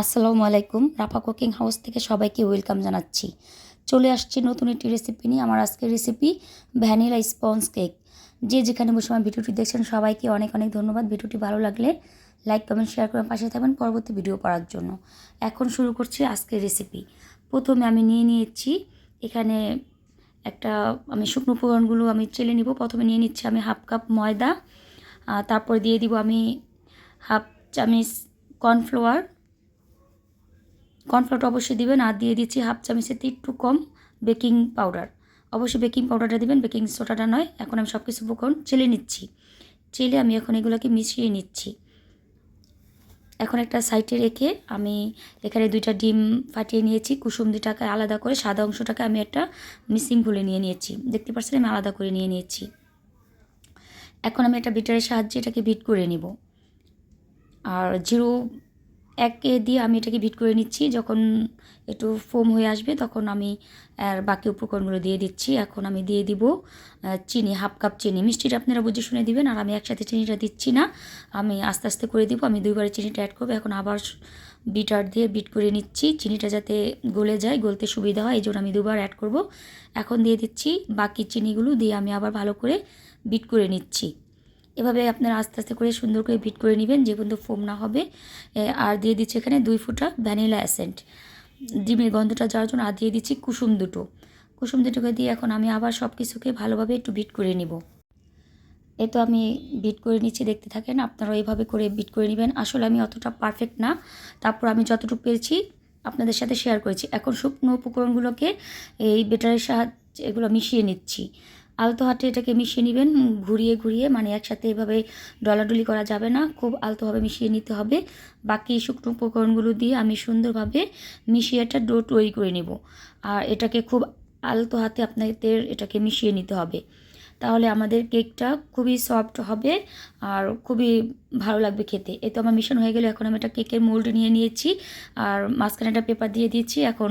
আসসালামু আলাইকুম। রাফা cooking house থেকে সবাইকে ওয়েলকাম জানাচ্ছি। চলে আসছি নতুন একটি রেসিপি নিয়ে। আমার আজকের রেসিপি ভ্যানিলা স্পঞ্জ কেক যে যেখানে বসে আমার ভিডিওটি দেখছেন, সবাইকে অনেক অনেক ধন্যবাদ। ভিডিওটি ভালো লাগলে লাইক কমেন্ট শেয়ার করে পাশে থাকবেন পরবর্তী ভিডিও পাওয়ার জন্য। এখন শুরু করছি আজকের রেসিপি প্রথমে আমি নিয়ে নিয়েছি এখানে একটা, আমি শুকনো উপকরণগুলো আমি চেলে নিব। প্রথমে নিয়ে নিচ্ছি আমি হাফ কাপ ময়দা। তারপর দিয়ে দিব আমি হাফ চামিচ কর্নফ্লাওয়ার কর্নফ্লাওয়ারটা অবশ্যই দিবেন। আর দিয়ে দিচ্ছি হাফ চামচের একটু কম বেকিং পাউডার। অবশ্যই বেকিং পাউডারটা দিবেন, বেকিং সোডাটা নয়। এখন আমি সব কিছু উপকরণ চেলে নিচ্ছি। চেলে আমি এখন এগুলোকে মিশিয়ে নিচ্ছি। এখন একটা সাইডে রেখে আমি এখানে দুইটা ডিম ফাটিয়ে নিয়েছি। কুসুম দুটাকে আলাদা করে সাদা অংশটাকে আমি একটা মিসিং ভুলে নিয়ে নিয়েছি। দেখতে পাচ্ছেন, আমি আলাদা করে নিয়ে নিয়েছি। এখন আমি একটা বিটারের সাহায্যে এটাকে বিট করে নিব। আর জিরো একে দিয়ে আমি এটাকে বিট করে নিচ্ছি। যখন একটু ফোম হয়ে আসবে তখন আমি, আর বাকি উপকরণগুলো দিয়ে দিচ্ছি। এখন আমি দিয়ে দিব চিনি হাফ কাপ চিনি। মিষ্টিটা আপনারা বুঝে শুনে দিবেন, আর আমি একসাথে চিনিটা দিচ্ছি না। আমি আস্তে আস্তে করে দিব, আমি দুইবারে চিনিটা অ্যাড করব। এখন আবার বিটার দিয়ে বিট করে নিচ্ছি। চিনিটা যাতে গলে যায়, গলতে সুবিধা হয় এই জন্য আমি দুবার অ্যাড করব। এখন দিয়ে দিচ্ছি বাকি চিনিগুলো, দিয়ে আমি আবার ভালো করে বিট করে নিচ্ছি। এভাবে আপনারা আস্তে আস্তে করে সুন্দর করে বিট করে নেবেন, যে পর্যন্ত ফোম না হবে। আর দিয়ে দিচ্ছি এখানে দুই ফুটা ভ্যানিলা অ্যাসেন্ট ডিমের গন্ধটা যাওয়ার জন্য আর দিয়ে দিচ্ছি কুসুম দুটো। কুসুম দুটোকে দিয়ে এখন আমি আবার সব কিছুকে ভালোভাবে একটু বিট করে নিব। এ তো আমি বিট করে নিচ্ছি, দেখতে থাকেন আপনারা এইভাবে করে বিট করে নেবেন। আসলে আমি অতটা পারফেক্ট না। তারপর আমি যতটুকু পেরেছি আপনাদের সাথে শেয়ার করেছি। এখন শুকনো উপকরণগুলোকে এই বেটারের সাহায্যে এগুলো মিশিয়ে নিচ্ছি। আলতো হাতে এটাকে মিশিয়ে নেবেন ঘুরিয়ে ঘুরিয়ে মানে একসাথে এভাবে ডলাডলি করা যাবে না, খুব আলতোভাবে মিশিয়ে নিতে হবে। বাকি শুকনো উপকরণগুলো দিয়ে আমি সুন্দরভাবে মিশিয়ে একটা ডো তৈরি করে নেব। আর এটাকে খুব আলতো হাতে আপনাদের এটাকে মিশিয়ে নিতে হবে। তাহলে আমাদের কেকটা খুবই সফট হবে আর খুবই ভালো লাগবে খেতে। এ তো আমার মিশন হয়ে গেলে, এখন আমি একটা কেকের মোল্ড নিয়ে নিয়েছি আর মাঝখানে একটা পেপার দিয়ে দিচ্ছি, এখন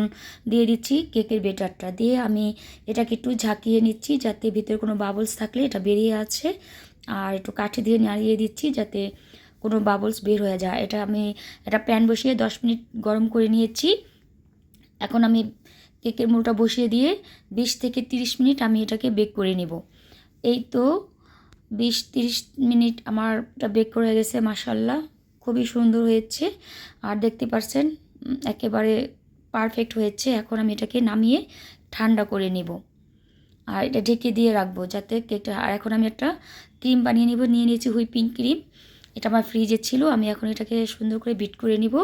দিয়ে দিচ্ছি কেকের বেটারটা দিয়ে আমি এটাকে একটু ঝাঁকিয়ে নিচ্ছি যাতে ভিতরে কোনো বাবলস থাকলে এটা বেরিয়ে আছে আর একটু কাঠি দিয়ে নাড়িয়ে দিচ্ছি যাতে কোনো বাবলস বের হয়ে যায়। এটা আমি একটা প্যান বসিয়ে দশ মিনিট গরম করে নিয়েছি। এখন আমি কেকের মোলটা বসিয়ে দিয়ে বিশ থেকে তিরিশ মিনিট আমি এটাকে বেক করে নেব। এই তো বিশ তিরিশ মিনিট আমারটা বেক করে গেছে মাসাল্লাহ খুবই সুন্দর হয়েছে। আর দেখতে পাচ্ছেন একেবারে পারফেক্ট হয়েছে। এখন আমি এটাকে নামিয়ে ঠান্ডা করে নেব। আর এটা ঢেকে দিয়ে রাখব যাতে কেকটা, আর এখন আমি একটা ক্রিম বানিয়ে নিব, নিয়ে নিয়েছি হুইপিং ক্রিম। এটা আমার ফ্রিজে ছিল, আমি এখন এটাকে সুন্দর করে বিট করে নিব।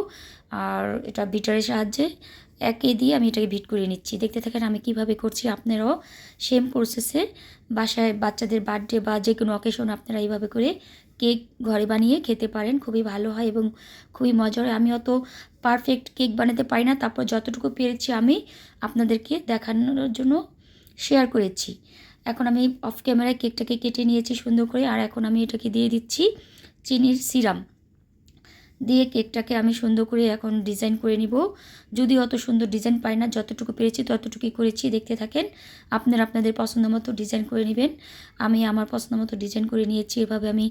আর এটা বিটারের সাহায্যে একে দিয়ে আমি এটাকে ভিট করে নিচ্ছি। দেখতে থাকেন আমি কীভাবে করছি, আপনারাও সেম প্রসেসে বাসায় বাচ্চাদের বার্থডে বা যে কোনো অকেশন আপনারা এইভাবে করে কেক ঘরে বানিয়ে খেতে পারেন, খুবই ভালো হয় এবং খুবই মজার হয়। আমি অত পারফেক্ট কেক বানাতে পারি না, তারপর যতটুকু পেরেছি আমি আপনাদেরকে দেখানোর জন্য শেয়ার করেছি। এখন আমি অফ ক্যামেরায় কেকটাকে কেটে নিয়েছি সুন্দর করে, আর এখন আমি এটাকে দিয়ে দিচ্ছি চিনির সিরাম দিয়ে কেকটাকে আমি সুন্দর করে এখন ডিজাইন করে নিব। যদি অত সুন্দর ডিজাইন পাই না, যতটুকু পেরেছি ততটুকুই করেছি, দেখতে থাকেন। আপনারা আপনাদের পছন্দ মতো ডিজাইন করে নেবেন। আমি আমার পছন্দ মতো ডিজাইন করে নিয়েছি, এভাবে আমি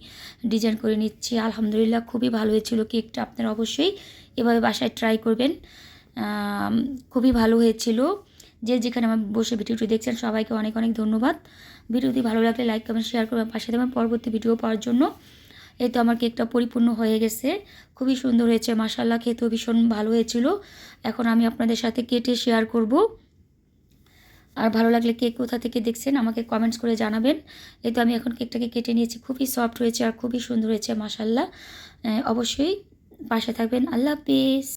ডিজাইন করে নিচ্ছি। আলহামদুলিল্লাহ, খুবই ভালো হয়েছিল কেকটা, আপনারা অবশ্যই এভাবে বাসায় ট্রাই করবেন। খুবই ভালো হয়েছিল। যে যেখানে আমার বসে ভিডিওটি দেখছেন, সবাইকে অনেক অনেক ধন্যবাদ। ভিডিওটি ভালো লাগলে লাইক কমেন্ট শেয়ার করবেন। পাশে দেবেন পরবর্তী ভিডিও পাওয়ার জন্য। এই তো আমার কেকটা পরিপূর্ণ হয়ে গেছে। খুবই সুন্দর হয়েছে মাসাল্লাহ খেতেও ভীষণ ভালো হয়েছিল। এখন আমি আপনাদের সাথে কেটে শেয়ার করব। আর ভালো লাগলে কেক কোথা থেকে দেখছেন আমাকে কমেন্টস করে জানাবেন। এই তো আমি এখন কেকটাকে কেটে নিয়েছি, খুবই সফট হয়েছে আর খুবই সুন্দর হয়েছে মাসাল্লাহ অবশ্যই পাশে থাকবেন। আল্লাহ হাফিজ।